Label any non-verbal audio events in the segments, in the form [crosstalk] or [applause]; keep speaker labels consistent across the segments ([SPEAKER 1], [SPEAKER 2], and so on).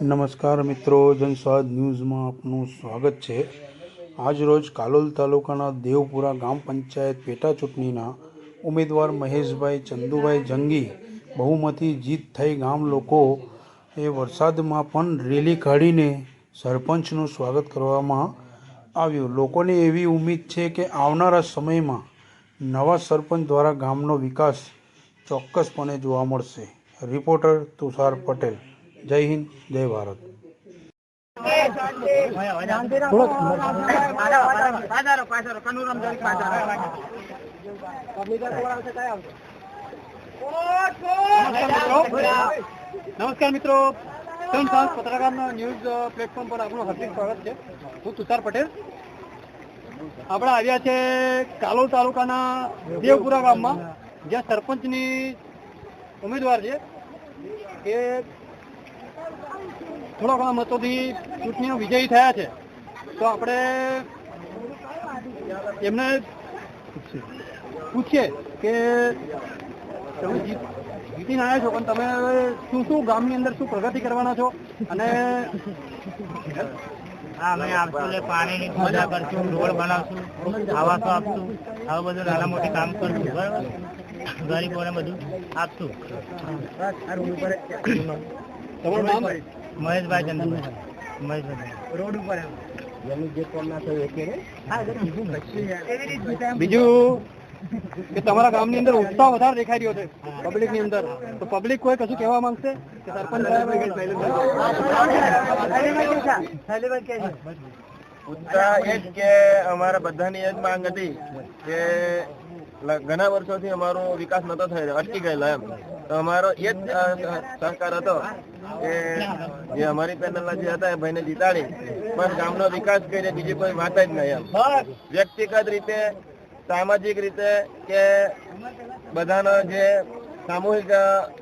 [SPEAKER 1] નમસ્કાર મિત્રો જનસ્વાદ ન્યૂઝમાં આપનું સ્વાગત છે. આજરોજ કાલોલ તાલુકાના દેવપુરા ગામ પંચાયત પેટા ચૂંટણીના ઉમેદવાર મહેશભાઈ ચંદુભાઈ જંગી બહુમતી જીત થઈ ગામ લોકો એ વરસાદમાં પણ રેલી કાઢીને સરપંચનું સ્વાગત કરવામાં આવ્યું. લોકોને એવી ઉમ્મીદ છે કે આવનારા સમયમાં નવા સરપંચ દ્વારા ગામનો વિકાસ ચોક્કસપણે જોવા મળશે. રિપોર્ટર તુષાર પટેલ. જય હિન્દ, જય ભારત.
[SPEAKER 2] નમસ્કાર મિત્રો. સન સાંસ પત્રકારના ન્યૂઝ પ્લેટફોર્મ પર આપનું હાર્દિક સ્વાગત છે. હું તુષાર પટેલ. આપણે આવ્યા છે કાલોલ તાલુકાના દેવપુરા ગામમાં, જ્યાં સરપંચની ઉમેદવાર છે, એ થોડા ઘણા મતોથી ચૂંટણીનો વિજયી થયા છે. તો આપણે એમને પૂછીએ કે તમે જીતીને આવ્યા છો પણ તમે શું શું ગામની અંદર શું પ્રગતિ કરવાના છો? અને
[SPEAKER 3] હા અમે આપશું એટલે પાણીની સુવિધા કરશું રોડ બનાવશું આવાસો આપશું આવું બધું નાના મોટી કામ કરશું બરાબર? ગરીબોને બધું આપશું.
[SPEAKER 2] તમારું નામ?
[SPEAKER 3] મહેશભાઈ. ચંદનભાઈ મહેશભાઈ.
[SPEAKER 2] રોડ ઉપર બીજું કે તમારા ગામની અંદર ઉત્સાહ વધારે દેખાઈ રહ્યો છે પબ્લિકની અંદર. તો પબ્લિક કોઈ કશું કહેવા માંગશે? કે સરપંચ
[SPEAKER 4] ઉત્સાહ એ જ કે અમારા બધાની એ જ માંગ હતી કે ઘણા વર્ષોથી અમારો વિકાસ નતો થઈ રહ્યો અટકી ગયેલો એમ તો અમારો એ જ સહકાર હતો કે જે અમારી પેનલના જે હતા એ ભાઈને જીતાડી પણ ગામનો વિકાસ કરીને બીજી કોઈ વાત જ નહીં એમ વ્યક્તિગત રીતે સામાજિક રીતે કે બધાનો જે સામૂહિક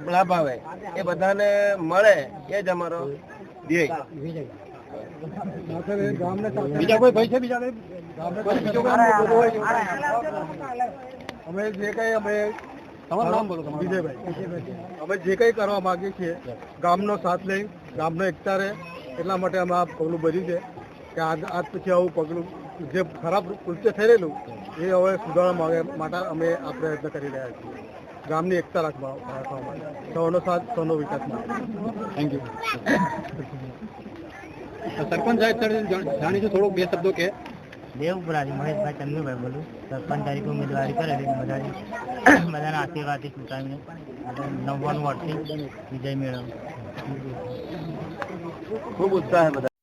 [SPEAKER 4] લાભ આવે એ બધાને મળે એ જ અમારો ધ્યેય
[SPEAKER 2] બીજા કોઈ ભાઈ છે બીજા બીજો? અમે જે કઈ અમે તમારું નામ બોલો વિજયભાઈ. અમે જે કઈ કરવા માગીએ છીએ ગામનો સાથ લઈ ગામનો એકતા રહે એટલા માટે અમે આ પગલું ભર્યું છે કે આજ આજ પછી આવું પગલું જે ખરાબ કૃત્ય થયેલું એ હવે સુધારવા માટે અમે આ પ્રયત્ન કરી રહ્યા છીએ. ગામની એકતા રાખવા રાખવા માટે. સૌનો સાથ સૌનો વિકાસ માટે. થેન્ક યુ [coughs] સરપંચ સાહેબ જાણીશું થોડુંક બે શબ્દો કે
[SPEAKER 3] દેવપુરાથી મહેશભાઈ, ચંદુભાઈ બોલું. સરપંચ તારીખ ઉમેદવારી કરેલી બધાની. બધાના આશીર્વાદથી ચૂંટાવીને નવ્વાણું વર્ષથી વિજય મેળવ્યો.
[SPEAKER 4] ખૂબ ઉત્સાહ બધા.